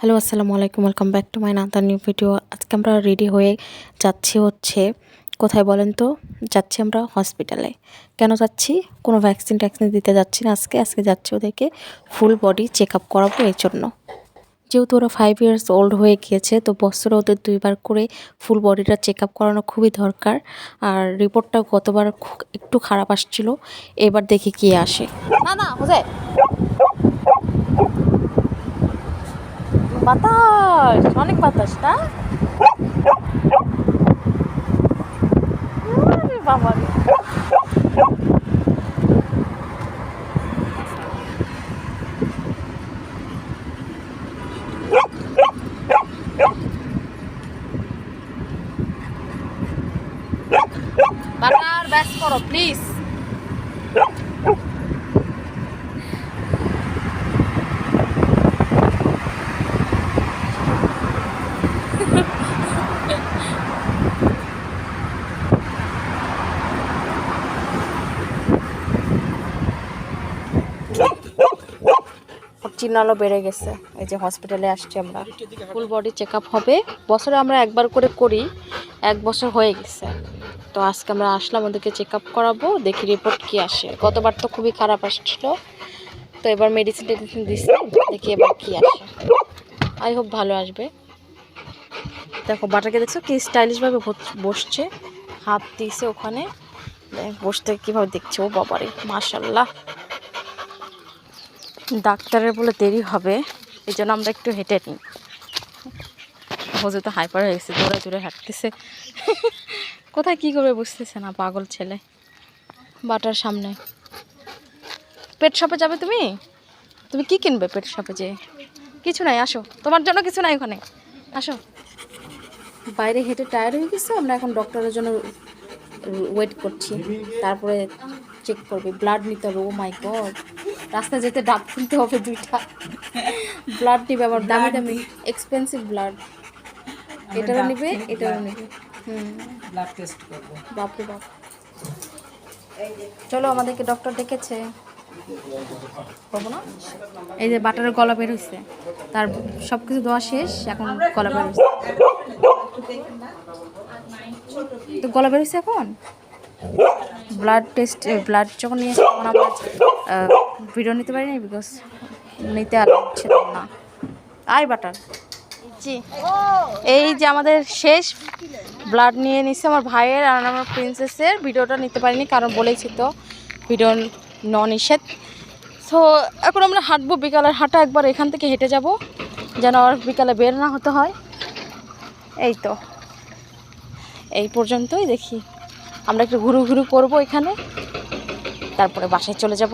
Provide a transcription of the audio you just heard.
Hello, আসসালামু আলাইকুম welcome back to my another new video আজকে আমরা রেডি হয়ে যাচ্ছি হচ্ছে, কোথায় বলেন তো? যাচ্ছি আমরা হসপিটালে কেন যাচ্ছি? কোনো ভ্যাকসিন ট্যাকসিন দিতে যাচ্ছি না আজকে। আজকে যাচ্ছি ওদেরকে ফুল বডি চেক আপ করাবো এর জন্য। যেহেতু ওরা ফাইভ ইয়ার্স ওল্ড হয়ে গিয়েছে, তো বছরে ওদের দুইবার করে ফুল বডিটা চেক আপ করানো খুবই দরকার। আর রিপোর্টটা গতবার একটু খারাপ আসছিল। এবার দেখি কি আসে। না না বাতাস অনেক বাতাস না? বাবা ব্যাস করো প্লিজ চিহ্নালো বেড়ে গেছে। এই যে হসপিটালে আসছি আমরা। ফুল বডি চেক হবে। বছরে আমরা একবার করে করি, এক বছর হয়ে গেছে। তো আজকে আমরা আসলাম, ওদেরকে চেক আপ করাবো, দেখি রিপোর্ট কি আসে। গতবার তো খুবই খারাপ আসছিল। তো এবার মেডিসিন টেডিসিন দিচ্ছে, দেখি এবার কি আসে। আই হোপ ভালো আসবে। দেখো বাটাকে দেখছ কি স্টাইলিশভাবে বসছে। হাত দিয়েছে ওখানে। বসতে কীভাবে দেখছে, ও বাবারে মাশাল্লাহ ডাক্তারের বলে দেরি হবে, এই জন্য আমরা একটু হেঁটে নিই। হজে তো হাইপার হয়ে গেছে দৌড়ে দৌড়ে হাঁটতেছে। কোথায় কী করবে বুঝতেছে না, পাগল ছেলে। বাটার সামনে। পেট শপে যাবে তুমি? তুমি কি কিনবে পেট শপে যে কিছু নাই, আসো। তোমার জন্য কিছু নাই ওখানে। আসো। বাইরে হেঁটে টায়ার হয়ে গেছে? আমরা এখন ডক্টরের জন্য ওয়েট করছি। তারপরে চেক করবে। ব্লাড নিতে হবে ও মাই গড রাস্তায় যেতে ডাব কিনতে হবে দুইটা। ব্লাড নিবে আবার দামি দামি এক্সপেন্সিভ ব্লাড এটারও নিবে এটারও নিবে। হুম। ব্লাড টেস্ট করব। বাপরে বাপ। চলো আমাদেরকে ডক্টর ডেকেছে। না? এই যে বাটারের গলা বের হয়েছে তার সব কিছু দেওয়া শেষ এখন গলা বের হয়েছে তো গলা বের হয়েছে এখন? ব্লাড টেস্ট ব্লাড যখন নিয়েছে তখন আমরা ভিডিও নিতে পারি পারিনি বিকজ নিতে আর ছিল না। আই বাটার। জি। এই যে আমাদের শেষ ব্লাড নিয়ে নিচ্ছে আমার ভাইয়ের আর আমার প্রিন্সেসের ভিডিওটা নিতে পারিনি কারণ বলেছি তো, ভিডিও ন নিষেধ তো এখন আমরা হাঁটবো বিকালের হাঁটা একবার এখান থেকে হেঁটে যাব, যেন আর বিকালে বের না হতে হয়। এই তো। এই পর্যন্তই দেখি। আমরা একটু ঘুরু ঘুরু করব এখানে, তারপরে বাসায় চলে যাব।